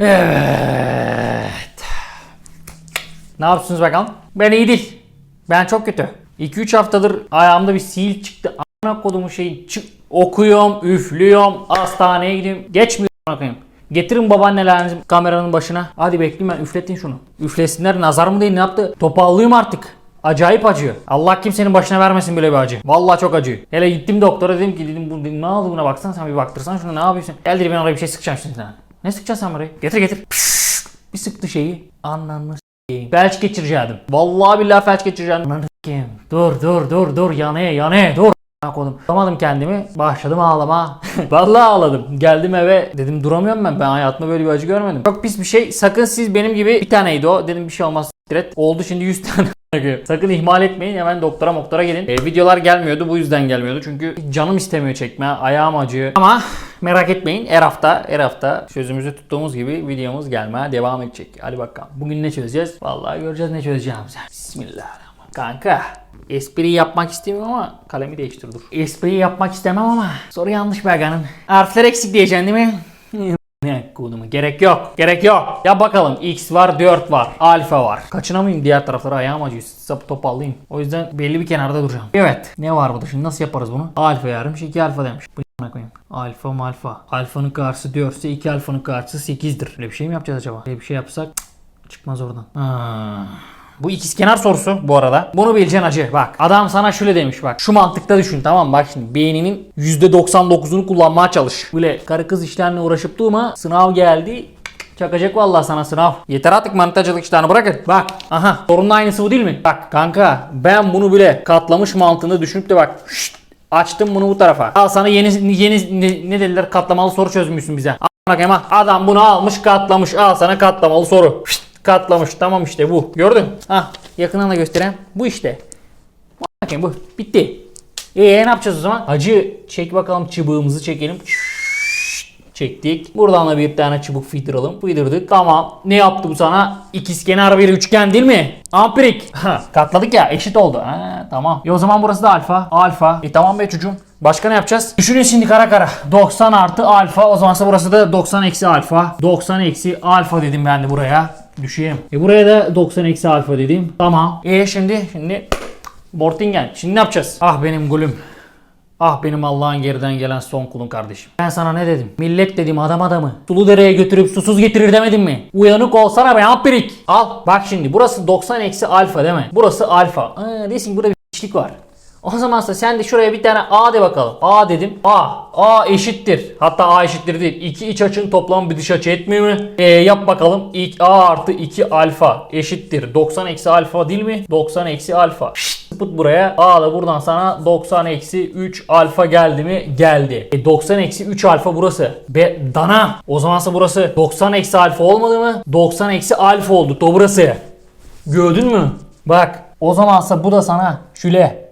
Evet. Ne yapıyorsunuz bakalım? Ben iyi değil. Ben çok kötü. 2-3 haftadır ayağımda bir sil çıktı. Ana kodumu şey çık. Okuyorum, üflüyorum, hastaneye gidiyorum. Geçmiyor bakayım. Getirin babaannelerinizi kameranın başına. Hadi bekleyin ben üfletin şunu. Üflesinler nazar mı değil ne yaptı? Topallıyım artık. Acayip acıyor. Allah kimsenin başına vermesin böyle bir acı. Vallahi çok acıyor. Hele gittim doktora dedim ki dedim bu ne oldu buna baksana sen bir baktırsan şunu ne yapıyorsun? Gel dedi ben oraya bir şey sıkacağım şimdi sana. Ne sıkacaksın sen oraya? Getir getir. Pişt, bir sıktı şeyi. Ananı s**eyim. Felç geçireceğim. Vallahi billahi felç geçireceğim. Ananı s**eyim. Dur dur dur dur yanaya yanaya dur. Kodum. Tutamadım kendimi. Başladım ağlama. Vallahi ağladım. Geldim eve. Dedim duramıyorum ben. Ben hayatımda böyle bir acı görmedim. Çok pis bir şey. Sakın siz benim gibi bir taneydi o. Dedim bir şey olmaz. Direkt oldu şimdi 100 tane. Sakın ihmal etmeyin. Hemen doktora moktora gelin. E, videolar gelmiyordu. Bu yüzden gelmiyordu. Çünkü canım istemiyor çekme. Ayağım acıyor. Ama merak etmeyin. Her hafta her hafta sözümüzü tuttuğumuz gibi videomuz gelmeye devam edecek. Hadi bakalım. Bugün ne çözeceğiz? Vallahi göreceğiz ne çözeceğimizi. Bismillahirrahmanirrahim. Kanka Espriyi yapmak istemiyorum ama kalemi değiştir dur. Espriyi yapmak istemem ama soru yanlış Bergan'ın. Harfler eksik diyeceksin değil mi? Ne kodumu gerek yok. Gerek yok. Ya bakalım X var 4 var. Alfa var. Kaçınamayayım diğer taraflara ayağım acıyor. Sapı topallayayım. O yüzden belli bir kenarda duracağım. Evet. Ne var burada şimdi nasıl yaparız bunu? Alfa yarmış 2 alfa demiş. Bu koyayım? Alfa mı alfa? Alfanın karşısı 4 ise 2 alfanın karşısı 8'dir. Öyle bir şey mi yapacağız acaba? Öyle bir şey yapsak cık, çıkmaz oradan. Ha. Bu ikizkenar sorusu bu arada. Bunu bileceksin acı. Bak adam sana şöyle demiş bak. Şu mantıkta düşün tamam mı? Bak şimdi beyninin %99'unu kullanmaya çalış. Böyle karı kız işlerine uğraşıp durma. Sınav geldi. Çakacak vallahi sana sınav. Yeter artık mantıcılık işlerini bırakın. Bak aha sorunun aynısı bu değil mi? Bak kanka ben bunu bile katlamış mantığını düşünüp de bak şşt, açtım bunu bu tarafa. Al sana yeni yeni ne, ne dediler katlamalı soru çözmüşsün bize. Ha. Adam bunu almış katlamış. Al sana katlamalı soru. Şşt, katlamış. Tamam işte bu. Gördün? Ha yakından da göstereyim. Bu işte. Bakayım bu. Bitti. Eee ne yapacağız o zaman? Hacı çek bakalım çubuğumuzu çekelim. Çektik. Buradan da bir tane çubuk fıydıralım. Fıydırdık. Tamam. Ne yaptı bu sana? İkizkenar bir üçgen değil mi? Ampirik. Katladık ya eşit oldu. Ha, tamam. E o zaman burası da alfa. Alfa. E tamam be çocuğum. Başka ne yapacağız? Düşünün şimdi kara kara. 90 artı alfa. O zamansa burası da 90 eksi alfa. 90 eksi alfa dedim ben de buraya. Düşeyim. E buraya da 90 eksi alfa dedim. Tamam. E şimdi şimdi Bortingen. Şimdi ne yapacağız? Ah benim gülüm. Ah benim Allah'ın geriden gelen son kulun kardeşim. Ben sana ne dedim? Millet dedim adam adamı. Sulu dereye götürüp susuz getirir demedim mi? Uyanık olsana be ampirik. Al bak şimdi burası 90 eksi alfa değil mi? Burası alfa. Aa, desin burada bir var. O zamansa sen de şuraya bir tane A de bakalım. A dedim. A. A eşittir. Hatta A eşittir değil. İki iç açının toplamı bir dış açı etmiyor mu? E, yap bakalım. İlk A artı 2 alfa eşittir. 90 eksi alfa değil mi? 90 eksi alfa. Şşt, put buraya. A da buradan sana 90 eksi 3 alfa geldi mi? Geldi. E, 90 eksi 3 alfa burası. Be dana. O zamansa burası 90 eksi alfa olmadı mı? 90 eksi alfa oldu. Do burası. Gördün mü? Bak. O zamansa bu da sana şöyle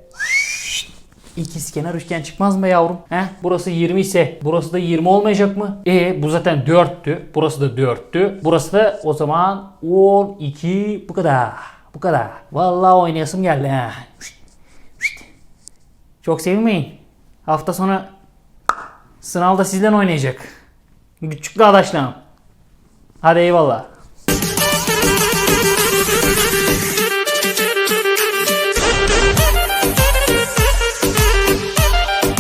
İkizkenar üçgen çıkmaz mı yavrum? He? Burası 20 ise burası da 20 olmayacak mı? E bu zaten 4'tü. Burası da 4'tü. Burası da o zaman 12 bu kadar. Bu kadar. Vallahi oynayasım geldi ha. Çok sevinmeyin. Hafta sonu sınavda sizden oynayacak. Küçük arkadaşlarım. Hadi eyvallah.